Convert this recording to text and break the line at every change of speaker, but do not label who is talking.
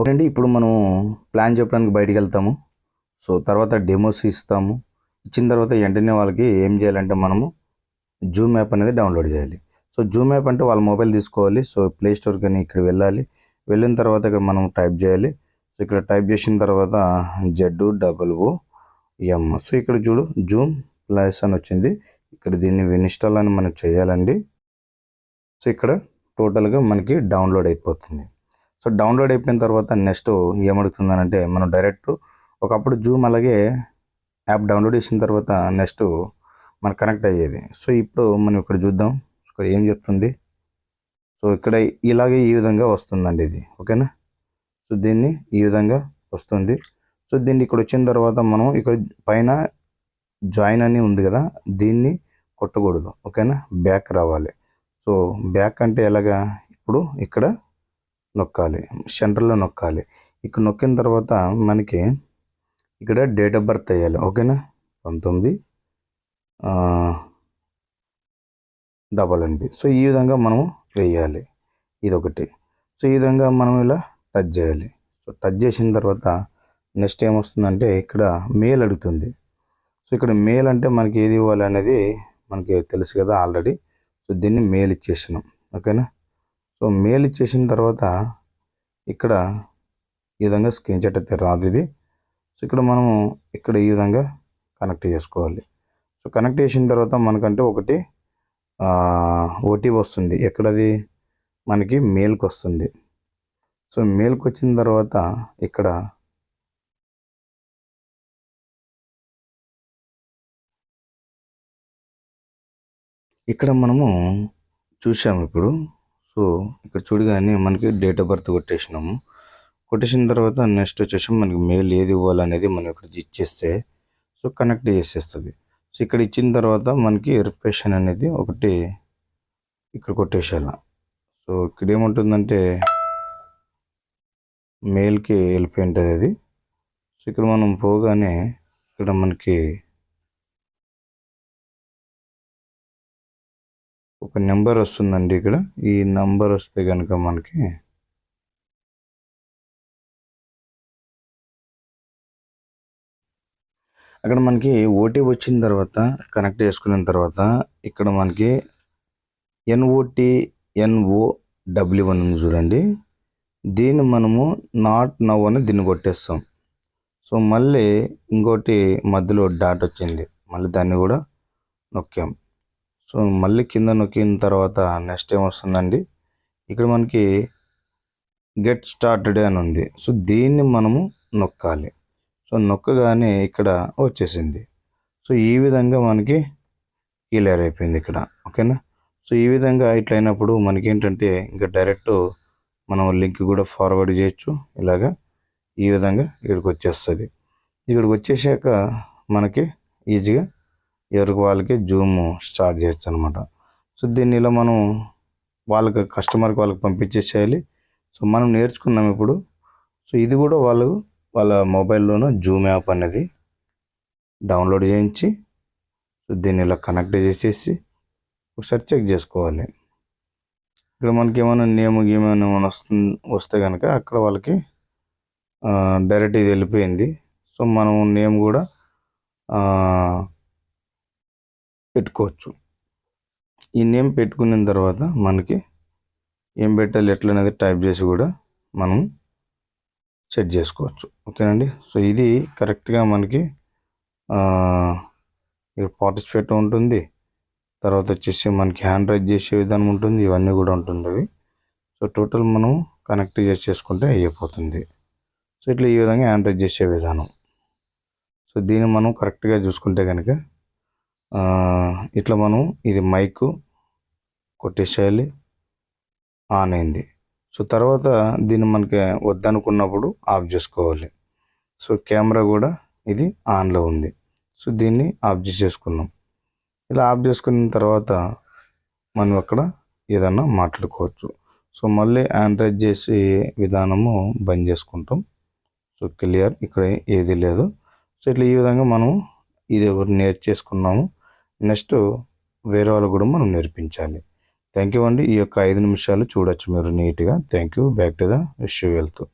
Okay అండి ఇప్పుడు మనం ప్లాన్ చెప్పడానికి బయటికి వెళ్తాము సో తర్వాత డెమోస్ ఇస్తాము. ఇచ్చిన తర్వాత వెంటనే వాళ్ళకి ఏం చేయాలంటే మనము జూమ్ యాప్ అనేది డౌన్లోడ్ చేయాలి. సో జూమ్ యాప్ అంటే వాళ్ళ మొబైల్ తీసుకోవాలి. సో ప్లే స్టోర్ కానీ ఇక్కడ వెళ్ళాలి. వెళ్ళిన తర్వాత ఇక్కడ మనం టైప్ చేయాలి. సో ఇక్కడ టైప్ చేసిన తర్వాత Z double O M. So ఇక్కడ చూడు జూమ్ ప్లస్ అని వచ్చింది. ఇక్కడ దీన్ని ఇన్స్టాల్ అని మనం చేయాలండి. సో ఇక్కడ టోటల్గా మనకి డౌన్లోడ్ అయిపోతుంది. సో డౌన్లోడ్ అయిపోయిన తర్వాత నెక్స్ట్ ఏమడుగుతుందనంటే మనం డైరెక్ట్ ఒకప్పుడు జూమ్ అలాగే యాప్ డౌన్లోడ్ చేసిన తర్వాత నెక్స్ట్ మనకు కనెక్ట్ అయ్యేది. సో ఇప్పుడు మనం ఇక్కడ చూద్దాం. ఇక్కడ ఏం చెప్తుంది? సో ఇక్కడ ఇలాగే ఈ విధంగా వస్తుందండి ఇది. ఓకేనా? సో దీన్ని ఈ విధంగా వస్తుంది. సో దీన్ని ఇక్కడ వచ్చిన తర్వాత మనం ఇక్కడ పైన జాయిన్ అని ఉంది కదా దీన్ని కొట్టకూడదు. ఓకేనా? బ్యాక్ రావాలి. సో బ్యాక్ అంటే ఎలాగా? ఇప్పుడు ఇక్కడ నొక్కాలి సెంటర్లో నొక్కాలి. ఇక్కడ నొక్కిన తర్వాత మనకి ఇక్కడ డేట్ ఆఫ్ బర్త్ వేయాలి ఓకేనా? పంతొమ్మిది డబల్ ఎన్బి సో ఈ విధంగా మనము వేయాలి. ఇది ఒకటి సో ఈ విధంగా మనం ఇలా టచ్ చేయాలి. సో టచ్ చేసిన తర్వాత నెక్స్ట్ ఏమొస్తుందంటే ఇక్కడ మేల్ అడుగుతుంది. సో ఇక్కడ మేల్ అంటే మనకి ఏది ఇవ్వాలి అనేది మనకి తెలుసు కదా ఆల్రెడీ. సో దీన్ని మెయిల్ ఇచ్చేసినాం ఓకేనా? సో మేల్ ఇచ్చేసిన తర్వాత ఇక్కడ ఈ విధంగా స్క్రీన్ షాట్ అయితే రాదు ఇది. సో ఇక్కడ మనము ఇక్కడ ఈ విధంగా కనెక్ట్ చేసుకోవాలి. సో కనెక్ట్ చేసిన తర్వాత మనకంటే ఒకటి ఓటీపీ వస్తుంది. ఎక్కడది? మనకి మెయిల్కి వస్తుంది. సో మెయిల్కి వచ్చిన తర్వాత ఇక్కడ ఇక్కడ మనము చూసాము ఇప్పుడు. సో ఇక్కడ చూడగానే మనకి డేట్ ఆఫ్ బర్త్ కొట్టేసినాము కొట్టేసిన తర్వాత నెక్స్ట్ వచ్చేసి మనకి మెయిల్ ఏది ఇవ్వాలనేది మనం ఇక్కడ ఇచ్చేస్తే సో కనెక్ట్ చేసేస్తుంది. సో ఇక్కడ ఇచ్చిన తర్వాత మనకి వెరిఫికేషన్ అనేది ఒకటి ఇక్కడ కొట్టేసేయాల. సో ఇక్కడ ఏముంటుందంటే మెయిల్కి వెళ్ళిపోయి ఉంటుంది అది. సో ఇక్కడ మనం పోగానే ఇక్కడ మనకి ఒక నెంబర్ వస్తుందండి ఇక్కడ. ఈ నెంబర్ వస్తే కనుక మనకి అక్కడ మనకి ఓటీ వచ్చిన తర్వాత కనెక్ట్ చేసుకున్న తర్వాత ఇక్కడ మనకి ఎన్ఓటి ఎన్ఓ డబ్ల్యూ వన్ ఉంది చూడండి. దీన్ని మనము నాట్ నవ్ అని దీన్ని కొట్టేస్తాం. సో మళ్ళీ ఇంకోటి మధ్యలో డాట్ వచ్చింది. మళ్ళీ దాన్ని కూడా నొక్కాం. సో మళ్ళీ కింద నొక్కిన తర్వాత నెక్స్ట్ ఏమొస్తుందండి ఇక్కడ మనకి గెట్ స్టార్టెడ్ అని ఉంది. సో దీన్ని మనము నొక్కాలి. సో నొక్కగానే ఇక్కడ వచ్చేసింది. సో ఈ విధంగా మనకి క్లియర్ అయిపోయింది ఇక్కడ. ఓకేనా? సో ఈ విధంగా ఇట్లా అయినప్పుడు మనకి ఏంటంటే ఇంకా డైరెక్ట్ మనం లింక్ కూడా ఫార్వర్డ్ చేయొచ్చు. ఇలాగా ఈ విధంగా ఇక్కడికి వచ్చేస్తుంది. ఇక్కడికి వచ్చేసాక మనకి ఈజీగా ఎవరికి వాళ్ళకి జూమ్ స్టార్ట్ చేయొచ్చు అనమాట సో దీన్ని ఇలా మనం వాళ్ళకి కస్టమర్కి వాళ్ళకి పంపించేసేయాలి. సో మనం నేర్చుకున్నాం ఇప్పుడు. సో ఇది కూడా వాళ్ళు వాళ్ళ మొబైల్లోనూ జూమ్ యాప్ అనేది డౌన్లోడ్ చేయించి సో దీన్ని ఇలా కనెక్ట్ చేసేసి ఒకసారి చెక్ చేసుకోవాలి. ఇక్కడ మనకి ఏమైనా నేమ్ గేమ్ ఏమైనా వస్తుంది వస్తే కనుక అక్కడ వాళ్ళకి డైరెక్ట్ ఇది వెళ్ళిపోయింది. సో మనం నేమ్ కూడా పెట్టుకోవచ్చు. ఈ నేమ్ పెట్టుకున్న తర్వాత మనకి ఏం పెట్టాలి ఎట్లా అనేది టైప్ చేసి కూడా మనం సెట్ చేసుకోవచ్చు. ఓకేనండి? సో ఇది కరెక్ట్గా మనకి పార్టిసిపేట్ ఉంటుంది. తర్వాత వచ్చేసి మనకి హ్యాండ్ రైజ్ చేసే విధానం ఉంటుంది. ఇవన్నీ కూడా ఉంటుంది సో టోటల్ మనం కనెక్ట్ చేసి చేసుకుంటే అయిపోతుంది. సో ఇట్లా ఈ విధంగా హ్యాండ్ రైజ్ చేసే విధానం. సో దీన్ని మనం కరెక్ట్గా చూసుకుంటే కనుక ఇట్లా మనం ఇది మైక్ కొట్టేసేయాలి. ఆన్ అయింది. సో తర్వాత దీన్ని మనకి వద్దనుకున్నప్పుడు ఆఫ్ చేసుకోవాలి. సో కెమెరా కూడా ఇది ఆన్లో ఉంది. సో దీన్ని ఆఫ్ చేసేసుకున్నాం. ఇలా ఆఫ్ చేసుకున్న తర్వాత మనం అక్కడ ఏదన్నా మాట్లాడుకోవచ్చు. సో మళ్ళీ ఆండ్రాయిడ్ చేసే విధానము బంద్ చేసుకుంటాం. So clear. ఇక్కడ ఏది లేదు. సో ఇట్లా ఈ విధంగా మనం ఇది ఒకటి నేర్చేసుకున్నాము. నెక్స్ట్ వేరే వాళ్ళు కూడా మనం నేర్పించాలి. థ్యాంక్ యూ అండి. ఈ యొక్క ఐదు నిమిషాలు చూడొచ్చు మీరు నీట్గా. Thank you back to the issue వెళ్తూ